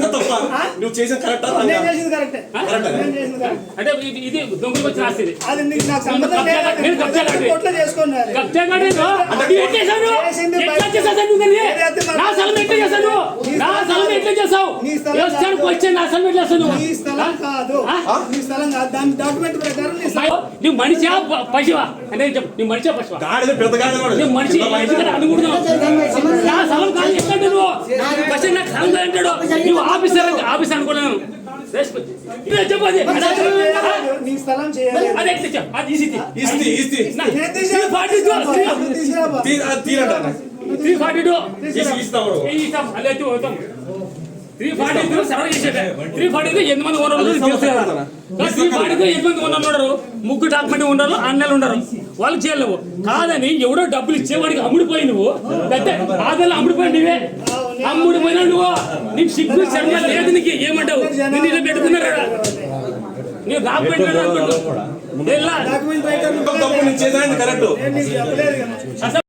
చేసిందా తప్ప ఆ? నువ్వు చేసిన కరెక్టా నేను చేసింది కరెక్టే కరెక్టే. నేను చేసింది కరెక్టే అంటే ఇది- ఇది దొంగలు వచ్చిన ఆస్తి ఇది. అది నీకు నాకు సంబంధం లేదు నేను కబ్జా కట్టి. కోర్టులో చేసుకున్నారు కబ్జా కట్టేదో, అది? చేసింది ఎట్లా బయట- చేశావు సార్ నువ్వు దాన్ని? ఏదైతే మరి- నా స్థలం ఎట్లా చేశావు నువ్వు? నీ నా స్థలం స్థలం ఎట్లా చేశావు? నీ స్థలం వ్యవస్థానికి కాదు. వచ్చే నా స్థలం ఎట్లా నువ్వు? నీ స్థలం కాదు ఆ? నీ స్థలం కాదు దాని డాక్యుమెంట్ ప్రకారం నీ స్థలం అయ్యో, నువ్వు మనిషా ప- పశువా అంటే చెప్పు మనిషా పశువా గాడిద పెద్ద గాడిద వాడు. నువ్వు మనిషి ఎందుకంటే అనుకుంటున్నావు నా స్థలం కాదు ఎక్కడ నువ్వు నాకు స్థలం కాదు అంటాడు నువ్వు ఆఫీసర్ ఆఫీసర్ అనుకున్నాను. ఇదే చెప్పు. అది. నీ స్థలం చేయాలి. అదే అది ఇస్తి ఇస్తి త్రీ ఇస్తి త్రీ. త్రీ ఉన్నారు తెలుసు కదా త్రీ ఫార్టీ టూ ఎనిమిది మంది ఉన్నారు ఉన్నారు. ముగ్గురు డాక్యుమెంట్ ఉండరు అన్నలు ఉండరు వాళ్ళు చేయలేవు. కాదని ఎవడో డబ్బులు ఇచ్చేవాడికి అమ్ముడిపోయి నువ్వు. పెద్ద ఆదలు అమ్ముడిపోయి నువ్వే. అమ్ముడిపోయినా నువ్వు. నీకు సిగ్గు శర్మ లేదు నీకు. ఏమంటావు? నేను ఇలా పెట్టుకున్నారా? నీవు డాక్యుమెంట్ డాక్యుమెంట్ రైటర్ నేను కరెక్ట్.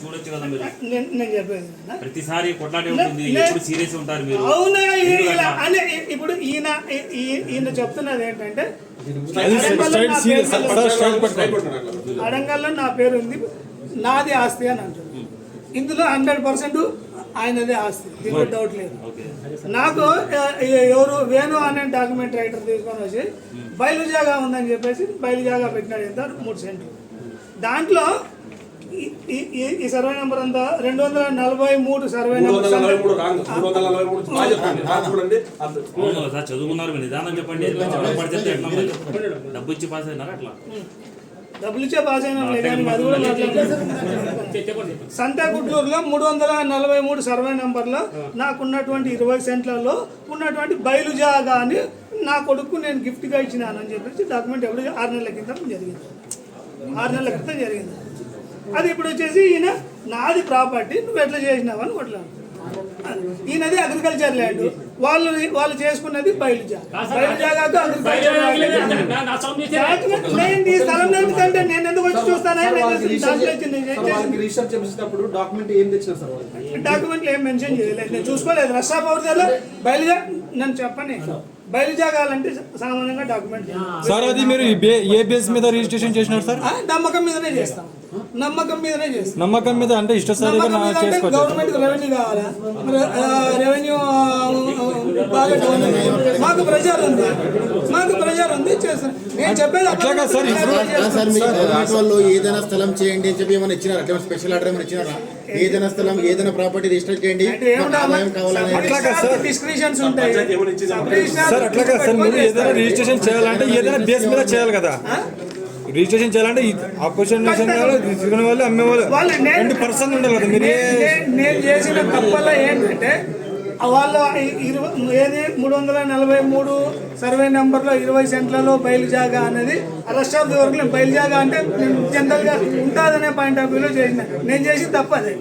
చూడొచ్చు కదా మీరు? నేను నేను చెప్పేది కదా. ప్రతిసారి ఉంటుంది ఎప్పుడు సీరియస్ ఉంటారు మీరు. అవునా? అనే ఇప్పుడు ఈయన ఈయన చెప్తున్నది ఏంటంటే అడంగల్లో నా పేరు ఉంది. నాది ఆస్తి అని అంటున్నాడు ఇందులో హండ్రెడ్ పర్సెంట్ ఆయనదే ఆస్తి దీంట్లో డౌట్ లేదు. నాకు ఎవరు వేణు అనే డాక్యుమెంట్ రైటర్ తీసుకొని వచ్చి బయలు జాగా ఉందని చెప్పేసి బయలు జాగా పెట్టినాడు ఎంత? మూడు సెంట్లు. దాంట్లో ఈ- సర్వే నెంబర్ అంతా రెండు వందల నలభై మూడు సర్వే నెంబర్ చదువుకున్నారు మీరు. నిదానం చెప్పండి? డబ్బు ఇచ్చి పాస్ అయినారా అట్లా డబ్బులు ఇచ్చే పాస్ అయిన సంతగుడ్లూరులో మూడు వందల నలభై మూడు సర్వే నెంబర్లో నాకున్నటువంటి ఇరవై సెంట్లలో ఉన్నటువంటి బయలు జాగాని నా కొడుకు నేను గిఫ్ట్గా ఇచ్చినానని చెప్పేసి డాక్యుమెంట్ ఎప్పుడు ఆరు నెలల క్రితం జరిగింది. ఆరు నెలల క్రితం జరిగింది. అది ఇప్పుడు వచ్చేసి ఈయన నాది ప్రాపర్టీ నువ్వు ఎట్లా చేసినావని కొట్లాడు. ఈయనది అగ్రికల్చర్ ల్యాండ్ వాళ్ళు వాళ్ళు చేసుకున్నది బయలు నేను స్థలం ఎందుకంటే నేను ఎందుకు వచ్చి చూస్తానని చేసేటప్పుడు డాక్యుమెంట్ ఏం తెచ్చినా సార్ వాళ్ళకి? డాక్యుమెంట్లు ఏం మెన్షన్ చేయలేదు. నేను చూసుకోలేదు. రస్సా పౌర్దాలో బయలుజా నన్ను చెప్పని. బయలుజాగాలంటే సామాన్యంగా డాక్యుమెంట్ సార్ అది మీరు ఏ బేస్ మీద రిజిస్ట్రేషన్ చేసినారు సార్? నమ్మకం మీదనే చేస్తాం. నమ్మకం మీదనే చేస్తాం. నమ్మకం మీద అంటే ఇష్టసారిగా నమ్మకం నా మీద అంటే చేసుకోవచ్చు. గవర్నమెంట్ రెవెన్యూ కావాలా? రెవెన్యూ. మాకు ప్రెజర్ ఉంది. మాకు ఉంది నేను చెప్పేది వాళ్ళు ఏదైనా స్థలం చేయండి అని చెప్పి ఏమైనా ఇచ్చినారా? అట్లా స్పెషల్ ఆర్డర్ ఏమైనా ఇచ్చినారా? ఏదైనా స్థలం ఏదైనా ప్రాపర్టీ రిజిస్టర్ చేయండి. అంటే ఏమిటా మాకు ఆదాయం కావాలని అట్లాగా సార్. డిస్క్రిప్షన్స్ ఉంటాయి. పంచాయతీ ఏమైనా ఇచ్చిందా? సబ్ రిజిస్ట్రార్ సార్ అట్లాగా సార్? మీరు ఏదైనా రిజిస్ట్రేషన్ చేయాలంటే ఏదైనా బేస్ మీద చేయాలి కదా. రిజిస్ట్రేషన్ చేయాలంటే ఆపోజిషన్ వాళ్ళు తీసుకునే వాళ్ళు అమ్మే వాళ్ళు రెండు పర్సన్ ఉండాలి కదా. మీరు నేను చేసిన తప్పల్లో ఏంటంటే వాళ్ళ ఏది? మూడు వందల నలభై మూడు సర్వే నెంబర్లో ఇరవై సెంట్లలో బయలు జాగా అనేది రెస్ట్ ఆఫ్ ది వర్క్ బయలు జాగా అంటే నేను జనరల్గా ఉంటుందనే పాయింట్ ఆఫ్ వ్యూలో చేసిన. నేను చేసిన తప్పు అదే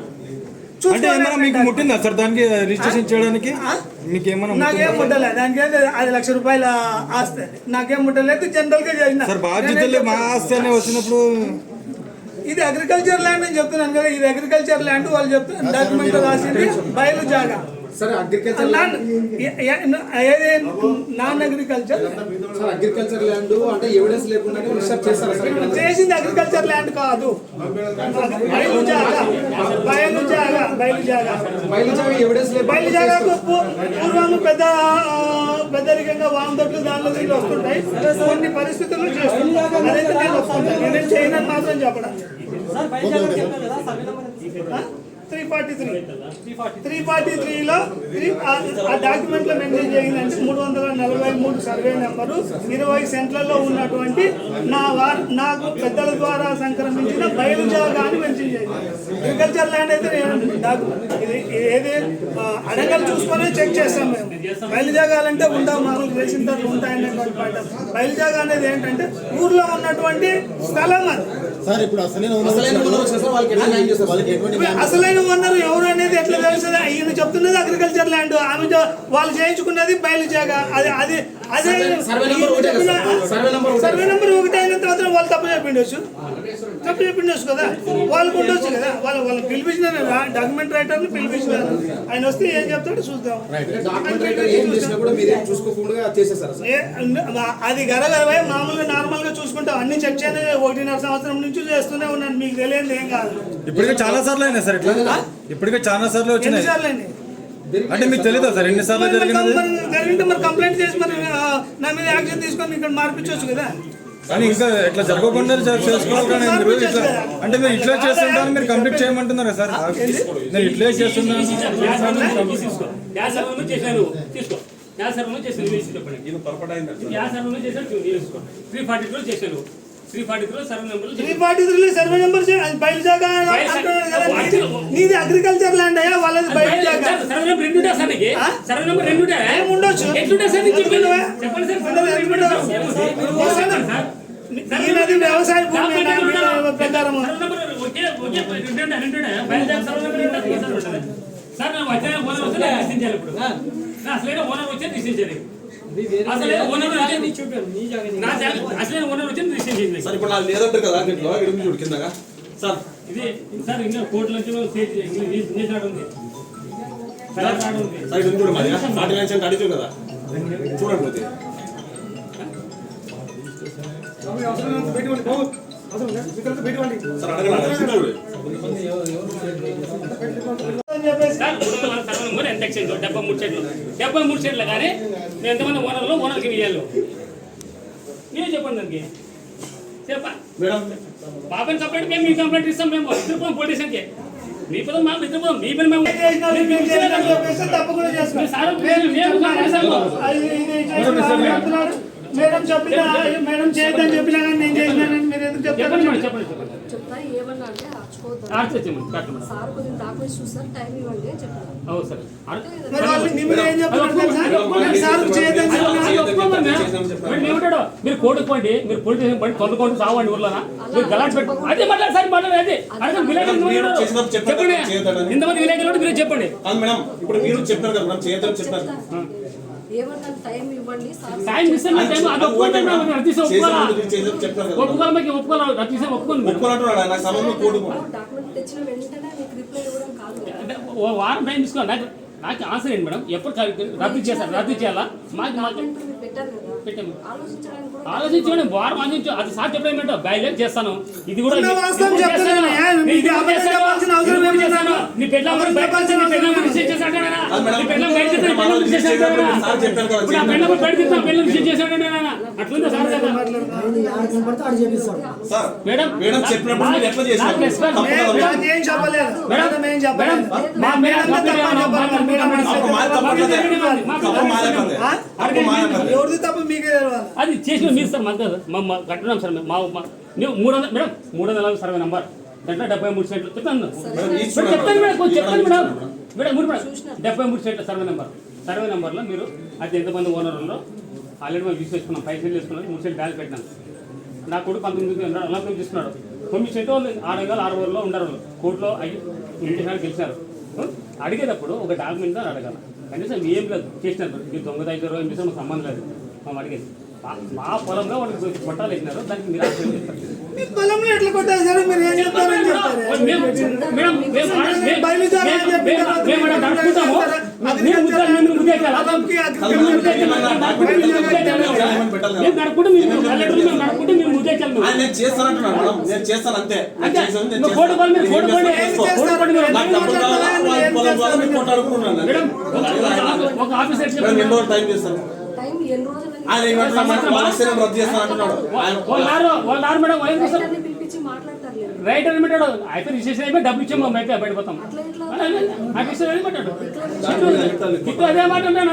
అంటే ఏమైనా మీకు ముట్టిందా సార్? దానికి రిజిస్ట్రేషన్ చేయడానికి? మీకు ఏమైనా నాకేం ముట్టలే. దానికి అయితే ఐదు లక్ష రూపాయల ఆస్తి. అది. నాకేం ముట్టలేదు జనరల్గా చేసిన. సార్ బాధ్యతలే మా ఆస్తి అనే వచ్చినప్పుడు ఇది అగ్రికల్చర్ ల్యాండ్ అని చెప్తున్నాను కదా ఇది అగ్రికల్చర్ ల్యాండ్ వాళ్ళు చెప్తున్నారు. డాక్యుమెంట్ రాసింది బయలు జాగా sir agriculture non agriculture sir agriculture land అంటే ఎవిడెన్స్ లేకుండానే రిజిస్టర్ చేస్తారా? చేసింది అగ్రికల్చర్ ల్యాండ్ కాదు. బయలు జాగా బయలు జాగా బయలు జాగా బయలుదేరి ఎవిడెన్స్ బయలు లేకుండా జాగాకు పూర్వం పెద్ద పెద్దరికంగా వామదొడ్లు దానిలో దీనిలో వస్తుంటాయి. కొన్ని అదైతే నేను ఒప్పుకుంటాను. నేను చేయనని మాత్రం చెప్పడం three forty three. Three forty త్రీలో త్రీ ఆ డాక్యుమెంట్లో మెన్షన్ చేయిందంటే మూడు వందల నలభై మూడు సర్వే నెంబరు. ఇరవై సెంట్లలో ఉన్నటువంటి నా వార్ నాకు పెద్దల ద్వారా సంక్రమించిన బయలు జాగా అని మెన్షన్ చేయండి. అగ్రికల్చర్ ల్యాండ్ అయితే నేను ఇది ఏది అడగలు చూసుకొని చెక్ చేస్తాం మేము. బయలు జాగాలంటే మాకు తెలిసిన తర్వాత ఉంటాయనేటువంటి పాయింట్ బయలు జాగా అనేది ఏంటంటే ఊర్లో ఉన్నటువంటి స్థలం అది. సార్ ఇప్పుడు అసలైన అసలైన ఓనర్ ఎవరు అనేది ఎట్లా తెలుస్తుంది? ఈయన చెప్తున్నది అగ్రికల్చర్ ల్యాండ్ ఆమె వాళ్ళు చేయించుకున్నది బయలు జాగా అది అది అదే సర్వే నెంబర్ ఒకటే అయినంత మాత్రం వాళ్ళు తప్పు చెప్పిండొచ్చు. తప్పు చెప్పిండొచ్చు కదా? వాళ్ళకు ఉండొచ్చు కదా? వాళ్ళు వాళ్ళని పిలిపించినారు డాక్యుమెంట్ రైటర్ని పిలిపించినారు ఆయన వస్తే ఏం చెప్తాడో చూద్దాం. డాక్యుమెంట్ రైటర్ ఏం చేసినా కూడా మీరేం చూసుకోకుండా చేసేసారు సార్? ఏ, అది గరగరవై. మామూలుగా నార్మల్గా చూసుకుంటాం. అన్ని చెక్ చేయని ఒకటిన్నర సంవత్సరం నుంచి చేస్తూనే ఉన్నాను మీకు తెలియదు ఏం కాదు ఇప్పటికే చాలా సార్లు అయినాయి సార్ ఇట్లా ఇప్పటికే చాలా సార్లు వచ్చినాయి అండి అంటే మీకు తెలియదా సార్ ఎన్నిసార్లు జరిగినది జరిగింటే మరి కంప్లైంట్ చేసి మరి నా మీద యాక్షన్ తీసుకొని ఇక్కడ మార్పించవచ్చు కదా కానీ ఇంకా ఇట్లా జరగకుండా చే- చేసుకోవాలి కానీ మీరు ఇట్లా అంటే మీరు ఇట్లా చేస్తుంటారు మీరు కంప్లీట్ చేయమంటున్నారా సార్ నేను ఇట్లే చేస్తున్నాను తీసుకో త్రీ ఫార్టీ టూ చేశాను త్రీ ఫార్టీ సర్వీ నెంబర్ బయలు జాగా నీది- అగ్రికల్చర్ ల్యాండ్ అయ్యా వాళ్ళది జాగా సర్వే నెంబర్ రెండు ఏం ఉండొచ్చు? చెప్పండి వ్యవసాయ భూమి. ప్రకారం సార్ వచ్చే ఓనర్ వస్తే ఇప్పుడు అసలైన ఓనర్ వచ్చే అసలే ఓనర్ అసలైన ఓనర్ వచ్చి డిస్టించింది సార్ ఇప్పుడు నాకు లేదంటారు కదా దీంట్లో చూడు కిందగా సార్ ఇది సార్ ఇంకా చేసినట్టు ఉంది సార్ చూడు మరి కదా చూడండి పోతే సార్ అడగండి ఎక్స్చేంజ్ డెబ్బై మూడు సెట్లు. డెబ్బై మూడు సెట్లు కానీ మేము ఎంతమంది ఓనర్లు ఓనర్కి ఇవ్వాలి మీరే చెప్పండి దానికి. చెప్పా. మేడం. బాబాయ్ కంప్లైంట్ మేము మీ కంప్లైంట్ ఇస్తాం మేము ఇద్దరు పోలీస్ స్టేషన్కి మీ పదం మా ఇద్దరు మీ పని మేము. మేడం చెప్పినా మేడం చేయొద్దని చెప్పినా కానీ నేను చేసినానని మీరు ఎందుకు చెప్పండి చెప్పండి చెప్పండి. చెప్తా ఏమన్నా అంటే మరి అది. అది మేము. మరి కోర్టుకు పోండి తొందరకోండి సావండి ఊర్లోనా. మీరు గలాట్ పెట్టు అదే మాట్లాడు సార్ మాట్లాడు అదే. అడగండి విలేకరులు చెప్పండి. ఇంతమంది విలేకరులు మీరు చెప్పండి. మేడం ఇప్పుడు మీరు చెప్పారు కదా మేడం చేయొద్దని చెప్పారు. చెప్తా. ఏమన్నా టైం ఇవ్వండి ఇస్తే టైం అది ఒప్పుకోండి మేడం. అది తీసి ఒప్పుకోవాలా? చేసేది చెప్పారు కదా ఒప్పుకోవాలి మీకు ఒప్పుకోవాలి అది తీసి ఒప్పుకోండి మేడం. ఒప్పుకున్నట్టు నాకు సమయంలో కోర్టు డాక్యుమెంట్ తెచ్చిన వెంటనే మీకు రిప్లై ఇవ్వడం కాదు వారం టైం తీసుకోండి నాకు ఆన్సర్ ఏంటి మేడం? ఎప్పుడు రద్దు చేస్తారు రద్దు చేయాలా? మాకు మాకు పెట్టాము. ఆలోచించడానికి కూడా ఆలోచించండి వారం ఆలోచించు అది సార్ చెప్పడం ఏంటో? బయలుదేరి చేస్తాను. ఇది కూడా. నీ చెప్పినప్పుడు చేశారు? మేడం ఎవరిది తప్ప మీకే అది చేసిన మీరు సార్ మాకు కట్టున్నాం సార్. మా మూడు వందల మేడం మూడు వందల సర్వే నంబర్. దాంట్లో డెబ్బై మూడు సెంట్లు. చెప్తాను చెప్తాను మేడం చెప్తాను మేడం. మేడం మూడు. డెబ్బై మూడు సెంట్ల సర్వే నెంబర్. సర్వే నెంబర్లో మీరు అది ఎంతమంది ఓనర్ ఉన్నారో ఆల్రెడీ మేము తీసుకొచ్చుకున్నాం ఫైవ్ సెంట్లు మూడు సెంట్లు బ్యాలెన్స్ పెట్టినాం. నా కొడుకు పంతొమ్మిది నలభై తీసుకున్నాడు. తొమ్మిది సెంట్లు ఆరు వందల ఆరు ఊర్లో ఉండరు కోర్టులో అయ్యి ఇంటికి గెలిచారు అడిగేటప్పుడు ఒక డాక్యుమెంట్ అడగాలి కనీసం ఏం లేదు చేసినారు మీరు దొంగ దగ్గర ఏం చేసినా సంబంధం లేదు మేము అడిగేది మా- పొలంలో వాళ్ళకి పట్టాలు వేసినారు దానికి మీరు పొలంలో ఎట్లా మీరు ఏం చెప్తారని చెప్తారు నడుపుకుంటూ ఆయన నేను చేస్తానంటున్నాను మేడం. నేను చేస్తాను అంతే. కోడి పని మీద కోడి పని మీద. మేడం ఒక- ఆఫీసర్ టైం చేస్తాను. ఆయన రద్దు చేస్తాను అంటున్నాడు. వాళ్ళు మేడం చేస్తారు రైటర్ని పిలిపించి మాట్లాడతారు లేదు రైట్ అని పెట్టాడు అయితే రిజిస్ట్రేషన్ అయిపోయి డబ్బులు ఇచ్చాము మేము అయితే బయటపోతాం అట్లా ఇట్లా నాకు ఇష్టం అని పెట్టాడు? ఇప్పుడు అదే మాట ఉన్నాను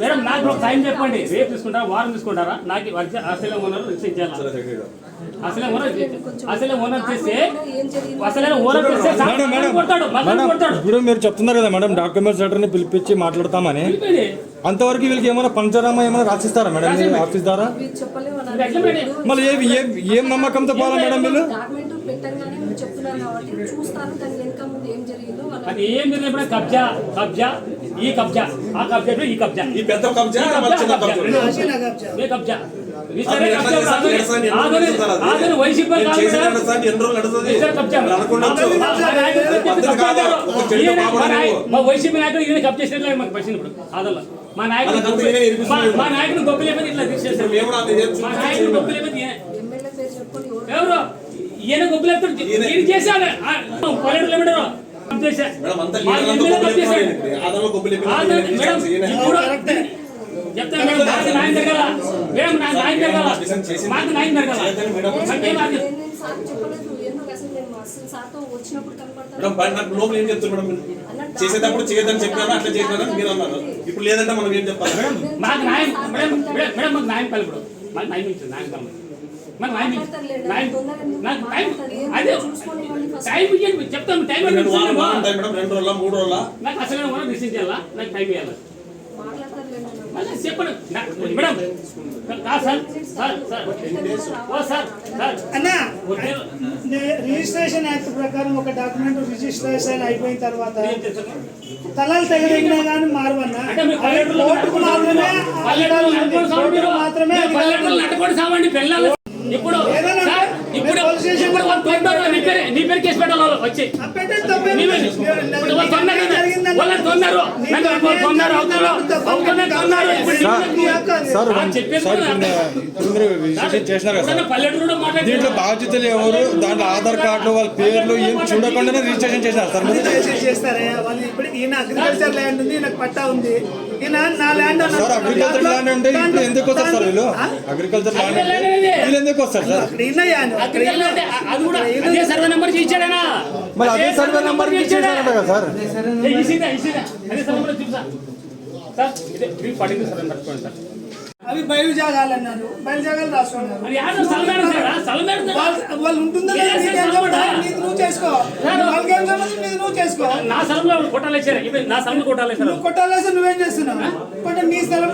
మేడం నాకు ఒక టైం చెప్పండి. రేపు తీసుకుంటారా? వారం తీసుకుంటారా? నాకు అసలే ఓనర్ రిసీవ్ చేయాలి? అసలే ఓనర్ అసలే ఓనర్ చేస్తే అసలే ఓనర్ చేస్తే. కొడతాడు కొడతాడు. ఇప్పుడు మీరు చెప్తున్నారు కదా మేడం డాక్యుమెంట్స్ లెటర్ని పిలిపించి మాట్లాడతామని. అంతవరకు వీళ్ళకి ఏమైనా పంచనామా ఏమైనా రాసిస్తారా మేడం? ఆఫీస్ ద్వారా? మళ్ళీ ఏ ఏం ఏం నమ్మకంతో పోవాలా మేడం వీళ్ళు డాక్యుమెంట్ పెట్టగానే మీరు చెప్తున్నారు కాబట్టి చూస్తాను దాని వెనక ముందు ఏం జరిగిందో. వాళ్ళ అది ఏం జరిగినప్పుడు కబ్జా కబ్జా ఈ కబ్జా ఆ ఈ ఈ పెద్ద మళ్ళీ చిన్న. ఏ వైసీపీ కాదు కదా. కబ్జా. మా- నాయకుడు కబ్జా ఈయన- పాపం మా నాయ- నువ్వు. మా వైసీపీ నాయకుడు ఈయన కబ్జా చేసినట్లు మాకు పరిస్థితి ఇప్పుడు. ఆదల్ల మా నాయకుడు. మా- నాయకుడు గొప్పలేమని ఇట్లా తీసేస్తారు మా నాయకుడు పేరు చెప్పుకొని ఎవరు ఈయన చేశాడు. చేశాడు. చెప్పిన ఆదరణ- ఈయన. చెప్తాను మేడం జరగాల మేడం నాకు జరగాల మాకు జరగాల మేడం. కనపడతాను బయట నాకు లోపల ఏం చెప్తారు మేడం చేసేటప్పుడు చేయొద్దని చెప్పాను అట్లా చేసినారని మీరు అన్నారు. ఇప్పుడు లేదంటే మనం ఏం చెప్పాలి? మాకు న్యాయం మేడం మేడం మాకు న్యాయం కలపడు మాకు న్యాయం ఇచ్చింది న్యాయం కలపడు మాకు న్యాయం ఇచ్చింది న్యాయం నాకు టైం అదే టైం ఇవ్వండి చెప్తాను టైం రెండు రోజుల మూడు రోజుల. నాకు అసలు మనం రిసీవ్ చేయాలా? నాకు టైం ఇవ్వాలి? చెప్పండి నా- మేడం కాదు sir sir sir. Oh sir sir. అన్నా వడ్డీ- నే- రిజిస్ట్రేషన్ యాక్ట్ ప్రకారం ఒక డాక్యుమెంట్ రిజిస్ట్రేషన్ అయిపోయిన తర్వాత? తలాలు తగిలినా కానీ మారవన్నా? కోర్టుకు మాత్రమే మీరు. మాత్రమే నడుపుకొని సావండి పిల్లలు ఇప్పుడు ఇప్పుడు నీ పేరు కేసు పెట్టాలి వచ్చి. నీకు అవుతారు సార్. సార్ మీరు చేసినారు కదా పల్లెటూరులో మాట్లాడి దీంట్లో బాధ్యతలు ఎవరు? దాంట్లో ఆధార్ కార్డులు వాళ్ళ పేర్లు ఏం చూడకుండానే రిజిస్ట్రేషన్ చేసినారు సార్ చేస్తారే? వాళ్ళు ఇప్పుడు ఈయన అగ్రికల్చర్ ల్యాండ్ ఉంది ఈయనకు పట్టా ఉంది. నా ల్యాండ్. సార్ అగ్రికల్చర్ ల్యాండ్ అంటే ఇప్పుడు ఎందుకు వస్తారు సార్ వీళ్ళు? అగ్రికల్చర్ ల్యాండ్ అంటే వీళ్ళు ఎందుకు వస్తారు సార్? అది కూడా అదే సర్వే నెంబర్ ఇచ్చాడనా? మరి అదే సర్వే నెంబర్ ఇచ్చేసారంట కదా సార్? ఏ, ఇసిదా, ఇసిదా. అదే సర్వే నెంబర్ చూసా. సార్ ఇదే సర్వే నెంబర్ చూడండి సార్. అవి బయలు జాగాలు అన్నారు బయలు జాగాలు రాసుకున్నారు. వాళ్ళు- ఉంటుందో నువ్వు చేసుకో. వాళ్ళకేం సంబంధం? నీది నువ్వు చేసుకో. నా స్థలంలో కొట్టాలి వేసారు ఇప్పుడు నా స్థలంలో కొట్టాలి వేసారు నువ్వు కొట్టాలేసి నువ్వేం చేస్తున్నావు? కొట్ట నీ స్థలం?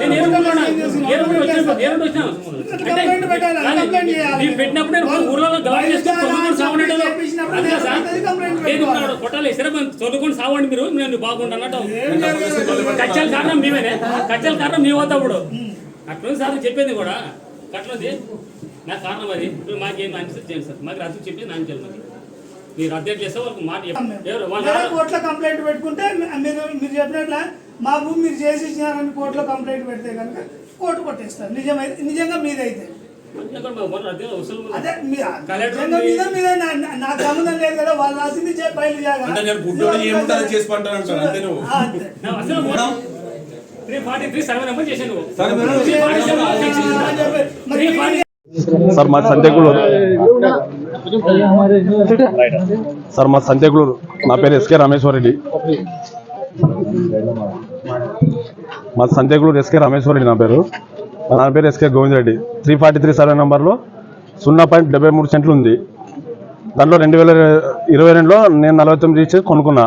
కంప్లైంట్ పెట్టాలి, కంప్లైంట్ చేయాలి. పెట్టినప్పుడు చదువుకొని సావండి మీరు. నేను బాగుంటా అన్నట్టు కచ్చల కారణం మేమేనే కచ్చల కారణం మీ వద్ద ఇప్పుడు. అట్లా సార్ చెప్పేది కూడా. అట్లది నా కారణం అది. ఇప్పుడు మాకేం అనిపిస్తుంది చేయండి సార్. మాకు రద్దు చెప్పి నాకు తెలియదు మరి మీరు అధ్యక్ష చేస్తే వాళ్ళకి మాట చెప్పండి ఎవరు? కోర్టులో కంప్లైంట్ పెట్టుకుంటే మీరు మీరు చెప్పినట్ల మా భూమి మీరు చేసి ఇచ్చినారని కోర్టులో కంప్లైంట్ పెడితే కనుక కోర్టు కొట్టేస్తారు. నిజమైతే నిజంగా మీదైతే. నాకు సంబంధం లేదు కదా. వాళ్ళు రాసింది బయలు జాగా సార్ మా సంతేకులూరు సార్ మా సంతేకులూరు నా పేరు ఎస్కే రామేశ్వర రెడ్డి. మా సంతేకులూరు ఎస్కే రామేశ్వర రెడ్డి నా పేరు. నాన్న పేరు SK Govind Reddy. Three forty three survey నెంబర్లో సున్నా పాయింట్ డెబ్బై మూడు సెంట్లు ఉంది. దాంట్లో రెండు వేల ఇరవై రెండులో నేను నలభై తొమ్మిది ఇచ్చి కొనుక్కున్నా.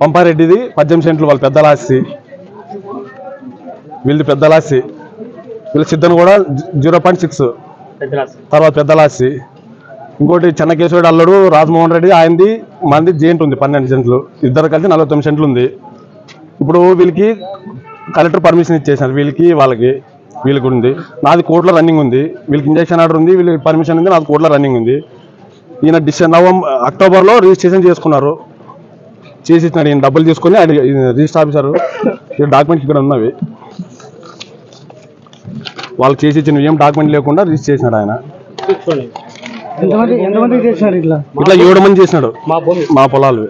పంపారెడ్డిది పద్దెనిమిది సెంట్లు వాళ్ళ పెద్దల ఆస్తి. వీళ్ళది పెద్దల ఆస్తి వీళ్ళ సిద్ధన్ కూడా జీరో పాయింట్ సిక్స్. తర్వాత పెద్దల ఆస్తి ఇంకోటి చెన్నకేశ్వరుడు అల్లుడు రాజమోహన్ రెడ్డి ఆయనది మంది జేంట్ ఉంది పన్నెండు సెంట్లు ఇద్దరు కలిసి నలభై తొమ్మిది సెంట్లు ఉంది. ఇప్పుడు వీళ్ళకి కలెక్టర్ పర్మిషన్ ఇచ్చేసినారు వీళ్ళకి వాళ్ళకి వీళ్ళకి ఉంది. నాది కోర్టులో రన్నింగ్ ఉంది. వీళ్ళకి ఇంజక్షన్ ఆర్డర్ ఉంది వీళ్ళకి పర్మిషన్ ఉంది నాది కోర్టులో రన్నింగ్ ఉంది. ఈయన డిసెంబర్ నవంబర్ అక్టోబర్లో రిజిస్ట్రేషన్ చేసుకున్నారు. చేసి ఇచ్చినాడు. ఈయన డబ్బులు తీసుకొని ఆయన రిజిస్టర్ ఆఫీసర్. డాక్యుమెంట్స్ ఇక్కడ ఉన్నవి. వాళ్ళు చేసి ఇచ్చిన ఏం డాక్యుమెంట్ లేకుండా రిజిస్టర్ చేసినాడు ఆయన. ఎంతమంది ఎంతమంది చేసినారు ఇట్లా? ఇట్లా ఏడు మంది చేసినాడు. మా పొలాలు.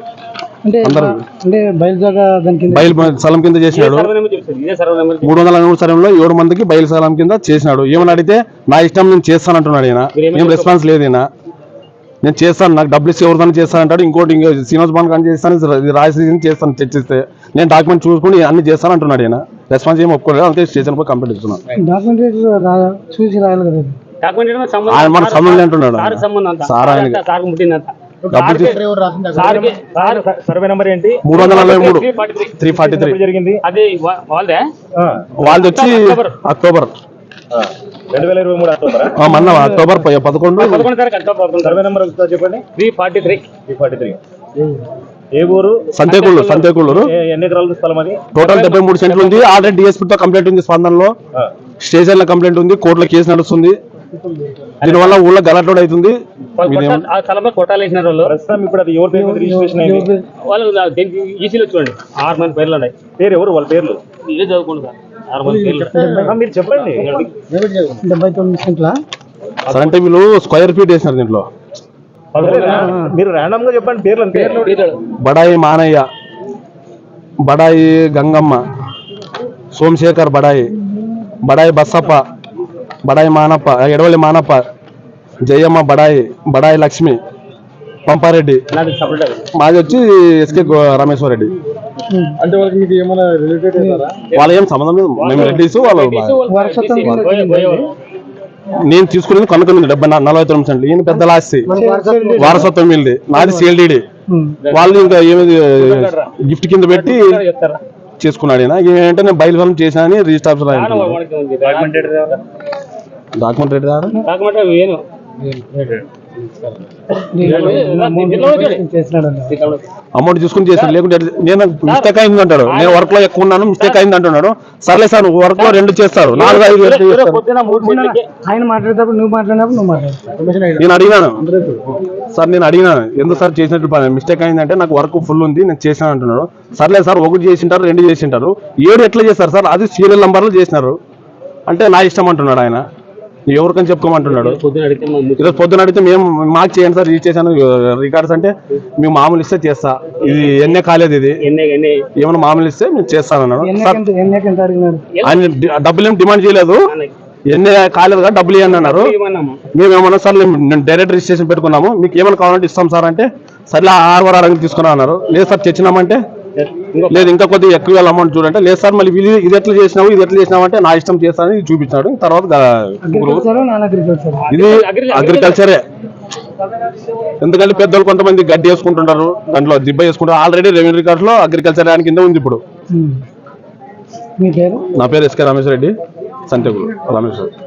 అంటే అందరూ. అంటే బయలుదేగా దాని కింద బయలు స్థలం కింద చేసినాడు. ఇదే సర్వే నెంబర్ మూడు వందల నూరు సరంలో ఏడు మందికి బయలు స్థలం కింద చేసినాడు. ఏమని అడిగితే నా ఇష్టం నేను చేస్తానంటున్నాడు ఈయన. ఏం రెస్పాన్స్ లేదు ఈయన. నేను చేస్తాను నాకు డబ్బులు ఇస్తే ఎవరిదాన్ని చేస్తానంటాడు ఇంకోటి ఇంకో శ్రీనివాస్ భవన్ కానీ చేస్తాను రాజశ్రీ చేస్తాను చర్చిస్తే. నేను డాక్యుమెంట్ చూసుకుని అన్ని చేస్తాను అంటున్నాడు ఈయన. రెస్పాన్స్ ఏం ఒప్పుకోలేదు. అందుకే స్టేషన్ పోయి కంప్లీట్ ఇస్తున్నాను. డాక్యుమెంట్ చూసి రాయాలి కదా ఆయన మన సంబంధం అంటున్నాడు సార్ సర్వే నెంబర్ ఏంటి? మూడు వందల నలభై మూడు. Three forty three. జరిగింది అది వాళ్ళది? వచ్చి అక్టోబర్. రెండు వేల ఇరవై మూడు అక్టోబర్? ఆ, మొన్న అక్టోబర్ పదకొండు. పదకొండు తారీఖు అక్టోబర్ సర్వే నెంబర్ ఒకసారి చెప్పండి. Three forty three. Three forty three. ఏ ఊరు? సంతేకుళ్ళు సంతేకుళ్ళూరు ఎన్ని ఎకరాల స్థలం అది? టోటల్ డెబ్బై మూడు సెంట్లు ఉంది. ఆల్రెడీ డిఎస్పీ తో కంప్లైంట్ ఉంది స్పందనలో. స్టేషన్లో కంప్లైంట్ ఉంది. కోర్టులో కేసు నడుస్తుంది. దీనివల్ల ఊళ్ళో గలటోడ్ అవుతుంది. ఆ స్థలంలో కొట్టాలు వేసిన వాళ్ళు. ప్రస్తుతం ఇప్పుడు అది ఎవరి పేరు రిజిస్ట్రేషన్ అయింది? వాళ్ళు దీనికి ఈసీలో చూడండి. ఆరు మంది పేర్లు ఉన్నాయి. పేరు ఎవరు? వాళ్ళ పేర్లు? ఇదే చదువుకోండి మీరు చెప్పండి. డెబ్బై తొమ్మిది సెంట్ల అంటే వీళ్ళు స్క్వేర్ ఫీట్ వేసినారు దీంట్లో? మీరు ర్యాండమ్గా చెప్పండి పేర్లు బడాయి మానయ్య బడాయి గంగమ్మ సోమశేఖర్ బడాయి బడాయి బස්සప్ప బడాయి మానప్ప ఎడవల్లి మానప్ప జయమ్మ బడాయి బడాయి లక్ష్మి పంపారెడ్డి. మాది వచ్చి ఎస్కే రామేశ్వర రెడ్డి. అంటే వాళ్ళకి మీకు ఏమైనా రిలేటెడ్ వాళ్ళ ఏం సంబంధం లేదు. మేము రెడ్డిస్ వాళ్ళు నేను తీసుకునేది కనుక్కుంది డెబ్బై నలభై తొమ్మిది సెంట్లు. ఈయన పెద్ద లాస్తి వారసత్వం వీళ్ళది నాది సిఎల్డిడి వాళ్ళు ఇంకా ఏమి గిఫ్ట్ కింద పెట్టి చేసుకున్నాడు ఈయన. ఏంటంటే నేను బయలుదేరం చేశాను అని రిజిస్టర్ ఆఫీస్ వాడికి ఉంది. డాక్యుమెంట్ అమౌంట్ తీసుకుని చేశాను లేకుంటే నేను మిస్టేక్ అయింది అంటాడు. నేను వర్క్లో ఎక్కువ ఉన్నాను మిస్టేక్ అయింది అంటున్నాడు. సర్లే సార్ వర్క్లో రెండు చేస్తారు. నాలుగు ఐదు ఆయన మాట్లాడేటప్పుడు నువ్వు మాట్లాడినప్పుడు నువ్వు మాట్లాడు. నేను అడిగినాను సార్ నేను అడిగినాను ఎందుకు సార్ చేసినట్టు పని? మిస్టేక్ అయిందంటే నాకు వర్క్ ఫుల్ ఉంది నేను చేశాను అంటున్నాడు. సర్లే సార్ ఒకటి చేసింటారు రెండు చేసింటారు. ఏడు ఎట్లా చేస్తారు సార్? అది సీరియల్ నంబర్లు చేసినారు. అంటే నా ఇష్టం అంటున్నాడు ఆయన. ఎవరికని చెప్పుకోమంటున్నాడు? ఈరోజు పొద్దున అడిగితే మేము మాకు చేయండి సార్ రిజిస్ట్రేషన్ రికార్డ్స్ అంటే మేము మామూలు ఇస్తే చేస్తా. ఇది ఎన్నే కాలేదు ఇది. ఎన్ని ఎన్ని ఏమైనా మామూలు ఇస్తే మేము చేస్తానన్నాడు ఆయన డబ్బులు ఏం డిమాండ్ చేయలేదు. ఎన్ని కాలేదు కదా డబ్బులు ఇవ్వండి అన్నారు. ఏమన్నాము మేము ఏమన్నా సార్ నేను డైరెక్ట్ రిజిస్ట్రేషన్ పెట్టుకున్నాము. మీకు ఏమైనా కావాలంటే ఇస్తాం సార్ అంటే సర్లే ఆరు వారాలు తీసుకున్నా అన్నారు. లేదు సార్ తెచ్చినామంటే లేదు ఇంకా కొద్దిగా ఎక్కువ అమౌంట్ చూడంటే లేదు సార్ మళ్ళీ ఇది ఇది ఎట్లా చేసినావు ఇది ఎట్లా చేసినావు అంటే నా ఇష్టం చేస్తానని ఇది చూపించాడు. తర్వాత ఇది అగ్రికల్చరే ఎందుకంటే పెద్దలు కొంతమంది గడ్డి వేసుకుంటుంటారు దాంట్లో దిబ్బ వేసుకుంటారు. ఆల్రెడీ రెవెన్యూ రికార్డ్స్లో అగ్రికల్చర్ యాడ్ కింద ఉంది ఇప్పుడు. మీ పేరు? నా పేరు ఎస్కే రమేష్ రెడ్డి సంతకులు రమేష్ రెడ్డి